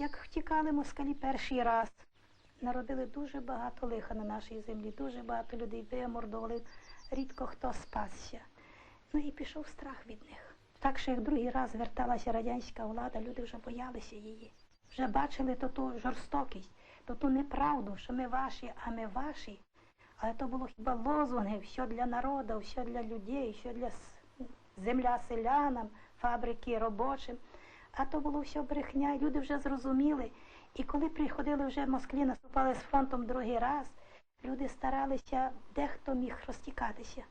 Як втікали москалі перший раз, народили дуже багато лиха на нашій землі, дуже багато людей вимордували, рідко хто спасся. Ну і пішов страх від них. Так що як другий раз верталася радянська влада, люди вже боялися її. Вже бачили то ту жорстокість, то ту неправду, що ми ваші, а ми ваші. Але то було хіба лозунги, все для народу, все для людей, все для земля селянам, фабрики робочим. А то було все брехня, люди вже зрозуміли. І коли приходили вже в Москві, наступали з фронтом другий раз, люди старалися, дехто міг розтікатися.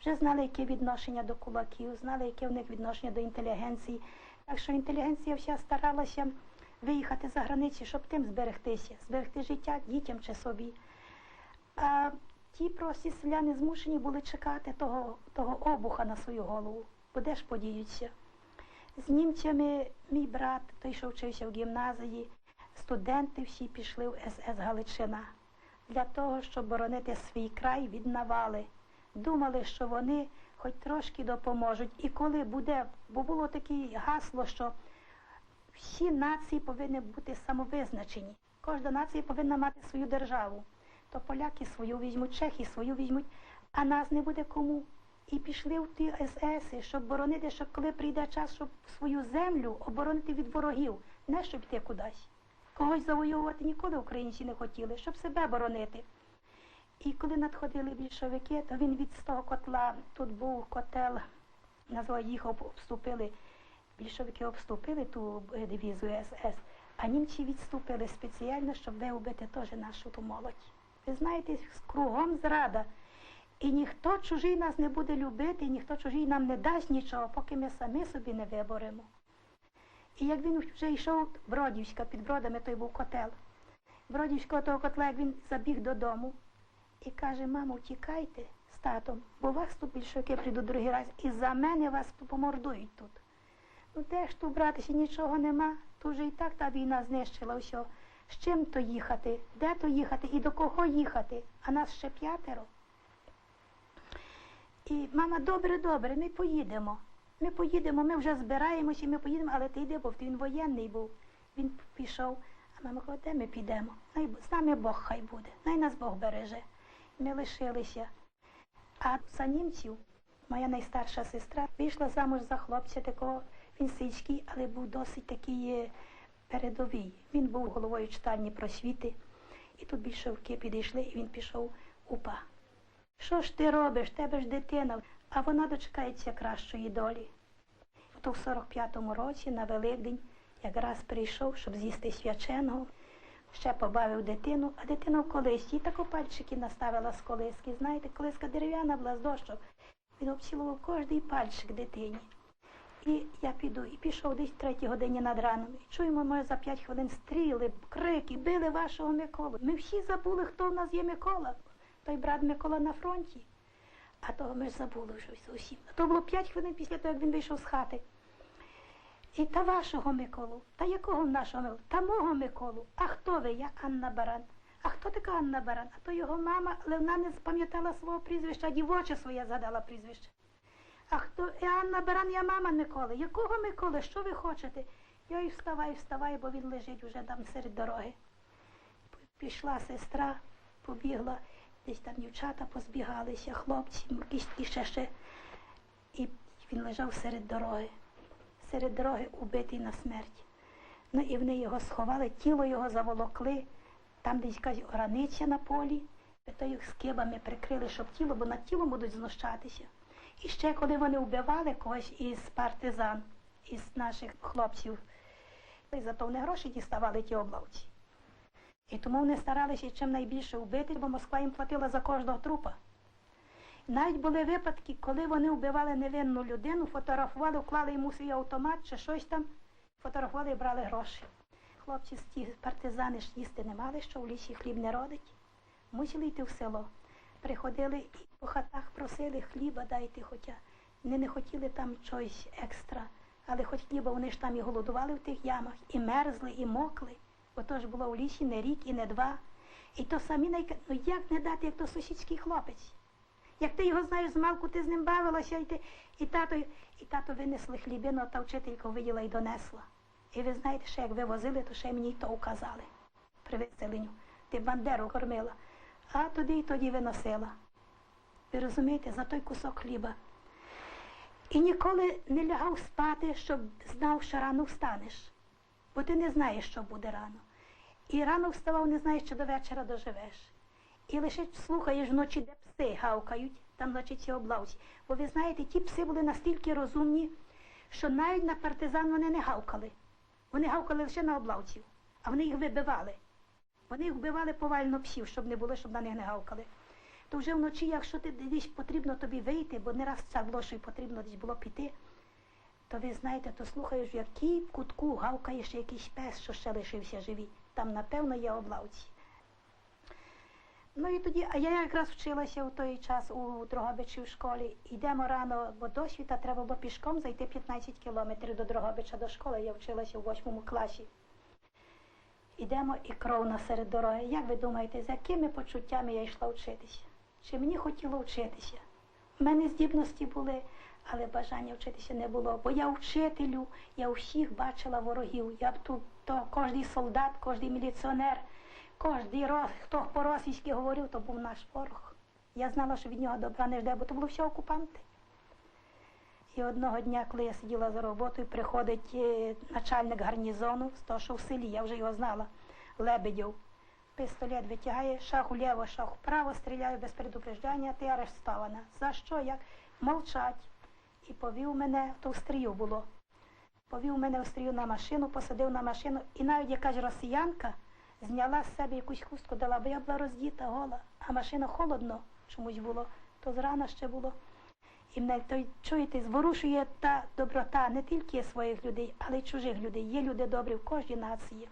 Вже знали, яке відношення до кулаків, знали, яке в них відношення до інтелігенції. Так що інтелігенція вся старалася виїхати за границі, щоб тим зберегтися, зберегти життя дітям чи собі. А ті прості селяни змушені були чекати того, того обуха на свою голову, бо де ж подіються. З німцями мій брат, той, що вчився в гімназії, студенти всі пішли в СС Галичина для того, щоб боронити свій край від навали. Думали, що вони хоч трошки допоможуть. І коли буде, бо було таке гасло, що всі нації повинні бути самовизначені. Кожна нація повинна мати свою державу. То поляки свою візьмуть, чехи свою візьмуть, а нас не буде кому. І пішли в ті СС, щоб боронити, щоб коли прийде час, щоб свою землю оборонити від ворогів, не щоб йти кудись. Когось завоювати ніколи українці не хотіли, щоб себе боронити. І коли надходили більшовики, то він від того котла, тут був котел, назвав їх обступили, більшовики обступили ту е, дивізію СС, а німці відступили спеціально, щоб вибити теж нашу ту молодь. Ви знаєте, кругом зрада. І ніхто чужий нас не буде любити, ніхто чужий нам не дасть нічого, поки ми самі собі не виборемо. І як він вже йшов Бродівська, під Бродами той був котел. Бродівського того котла, як він забіг додому і каже, мамо, тікайте з татом, бо вас тут більшовики прийдуть другий раз, і за мене вас помордують тут. Ну де ж тут братися, нічого нема, тут же і так та війна знищила все. З чим то їхати, де то їхати і до кого їхати, а нас ще п'ятеро. І мама, добре, добре, ми поїдемо. Ми поїдемо, ми вже збираємося, ми поїдемо, але ти йди, бо він воєнний був. Він пішов, а мама каже, де ми підемо? З нами Бог хай буде, най нас Бог береже. Ми лишилися. А за німців моя найстарша сестра вийшла замуж за хлопця такого, він сільський, але був досить такий е, передовий. Він був головою читальні просвіти. І тут більшовики підійшли, і він пішов упа. Що ж ти робиш? Тебе ж дитина, а вона дочекається кращої долі. То в 45-му році на Великдень якраз прийшов, щоб з'їсти свяченого, ще побавив дитину, а дитина в колисці, і тако пальчики наставила з колиски. Знаєте, колиска дерев'яна була з дощок. Він обцілував кожний пальчик дитині. І я піду, і пішов десь третій годині над раном. І чуємо, може, за п'ять хвилин стріли, крики, били вашого Миколу. Ми всі забули, хто в нас є Микола. Той брат Микола на фронті. А того ми ж забули вже зовсім. То було п'ять хвилин після того, як він вийшов з хати. І та вашого Миколу, та якого нашого Миколу? Та мого Миколу. А хто ви? Я Анна Баран. А хто така Анна Баран? А то його мама, але вона не запам'ятала свого прізвища, а дівоче своє згадала прізвище. А хто і Анна Баран, я мама Миколи. Якого Миколи? Що ви хочете? Я і вставай, вставай, бо він лежить уже там серед дороги. Пішла сестра, побігла, десь там дівчата позбігалися, хлопці, якісь ще. І він лежав серед дороги, серед дороги убитий на смерть. Ну і вони його сховали, тіло його заволокли, там десь якась ораниця на полі, то їх скибами прикрили, щоб тіло, бо над тілом будуть знущатися. І ще коли вони вбивали когось із партизан, із наших хлопців, і зато вони гроші діставали ті облавці. І тому вони старалися чим найбільше вбити, бо Москва їм платила за кожного трупа. Навіть були випадки, коли вони вбивали невинну людину, фотографували, вклали йому свій автомат чи щось там, фотографували і брали гроші. Хлопці ті партизани ж їсти не мали, що в лісі хліб не родить. Мусили йти в село. Приходили і по хатах просили хліба, дайте хоча. Вони не хотіли там чогось екстра, але хоч хліба вони ж там і голодували в тих ямах, і мерзли, і мокли, бо то ж було в лісі не рік і не два. І то самі найка... ну як не дати, як то сусідський хлопець. Як ти його знаєш з малку, ти з ним бавилася, і, ти, і тато, і тато винесли хлібину, та вчителька виділа і донесла. І ви знаєте, що як вивозили, то ще мені й то указали при виселенню. Ти бандеру кормила, а тоді й тоді виносила. Ви розумієте, за той кусок хліба. І ніколи не лягав спати, щоб знав, що рано встанеш. Бо ти не знаєш, що буде рано. І рано вставав, не знаєш, що до вечора доживеш. І лише слухаєш вночі, де пси гавкають, там, значить, ці облавці. Бо ви знаєте, ті пси були настільки розумні, що навіть на партизан вони не гавкали. Вони гавкали лише на облавців, а вони їх вибивали. Вони їх вбивали повально псів, щоб не було, щоб на них не гавкали. То вже вночі, якщо ти десь потрібно тобі вийти, бо не раз це було, що й потрібно десь було піти, то ви знаєте, то слухаєш, в якій кутку гавкає ще якийсь пес, що ще лишився живий. Там, напевно, є облавці. Ну і тоді, а я якраз вчилася у той час у Дрогобичі в школі. Йдемо рано, бо до світа треба було пішком зайти 15 кілометрів до Дрогобича до школи. Я вчилася у восьмому класі. Йдемо і кров на серед дороги. Як ви думаєте, з якими почуттями я йшла вчитися? Чи мені хотіло вчитися? У мене здібності були, але бажання вчитися не було. Бо я вчителю, я всіх бачила ворогів. Я б тут, то кожний солдат, кожний міліціонер, кожний ро- хто по-російськи говорив, то був наш ворог. Я знала, що від нього добра не жде, бо то були всі окупанти. І одного дня, коли я сиділа за роботою, приходить е, начальник гарнізону, з того, що в селі, я вже його знала, Лебедєв. Пістолет витягає, шаг уліво, шаг вправо, стріляю без предупреждення, ти арештована. За що? Як? Молчать. І повів мене, то в стрію було. Повів мене в стрію на машину, посадив на машину, і навіть якась росіянка зняла з себе якусь хустку, дала, бо я була роздіта, гола, а машина холодно чомусь було, то зрана ще було. І мене той, чуєте, зворушує та доброта не тільки своїх людей, але й чужих людей. Є люди добрі в кожній нації.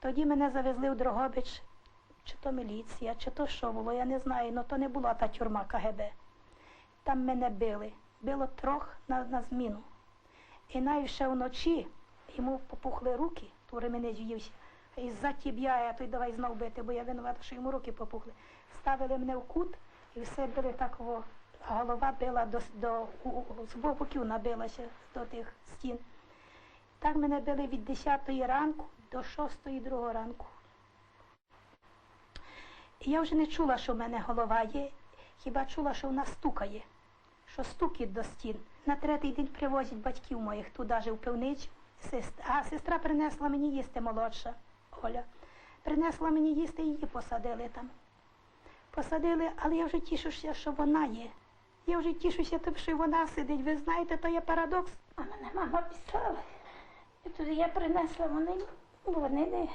Тоді мене завезли в Дрогобич, чи то міліція, чи то що було, я не знаю, але то не була та тюрма КГБ. Там мене били. Било трьох на, на зміну. І навіть ще вночі йому попухли руки, то ременець в'ївся. І за тіб'я, я той давай знов бити, бо я винувата, що йому руки попухли. Ставили мене в кут і все били так, голова била до, до з боків набилася до тих стін. Так мене били від 10 ранку до 6 другого ранку. І я вже не чула, що в мене голова є, хіба чула, що вона стукає, що стукіт до стін. На третій день привозять батьків моїх туди же в. Сестра, а сестра принесла мені їсти молодша, Оля. Принесла мені їсти, її посадили там. Посадили, але я вже тішуся, що вона є. Я вже тішуся, тим, що вона сидить. Ви знаєте, то є парадокс. А мене мама писала. І туди я принесла, вони, вони не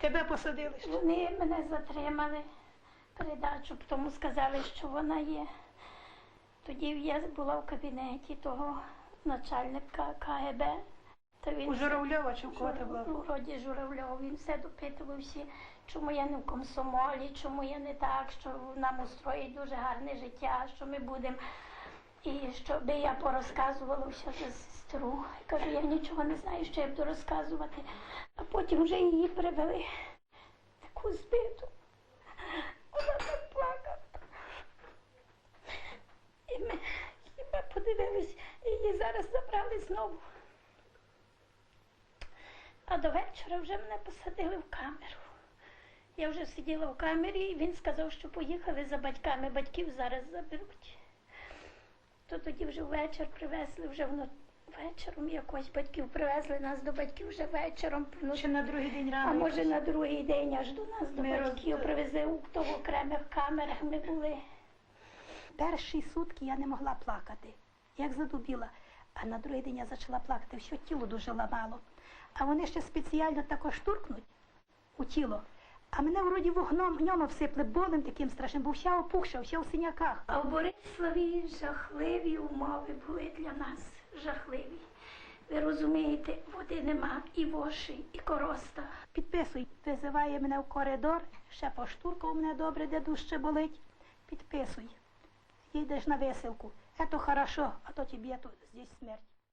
Тебе посадили. вони мене затримали передачу, тому сказали, що вона є. Тоді я була в кабінеті того начальника КГБ. Та він У Журавльова чи в кого ти була? Ну, Вроді Журавльов, він все допитувався, чому я не в комсомолі, чому я не так, що нам устроїть дуже гарне життя, що ми будемо. І щоб я порозказувала все за сестру. Я кажу, я нічого не знаю, що я буду розказувати. А потім вже її привели таку збиту. Вона так плакала. І ми подивились, її зараз забрали знову. А до вечора вже мене посадили в камеру. Я вже сиділа в камері, і він сказав, що поїхали за батьками. Батьків зараз заберуть. То тоді вже ввечір привезли, вже воно вечором якось батьків привезли нас до батьків вже вечором. Чи на другий день а може на другий день аж до нас до Ми батьків роз- привезли у то в окремих камерах ми були. Перші сутки я не могла плакати, як задубіла. А на другий день я почала плакати, все тіло дуже ламало. А вони ще спеціально також штуркнуть у тіло. А мене вроді вогном ньому всипли болем таким страшним, бо вся опухша, вся в синяках. А в Бориславі жахливі умови були для нас. Жахливі. Ви розумієте, води нема, і воші, і короста. Підписуй, визиває мене в коридор, ще поштуркав мене добре, де дужче болить. Підписуй. Їдеш на веселку. Это хорошо, а то тебе тут здесь смерть.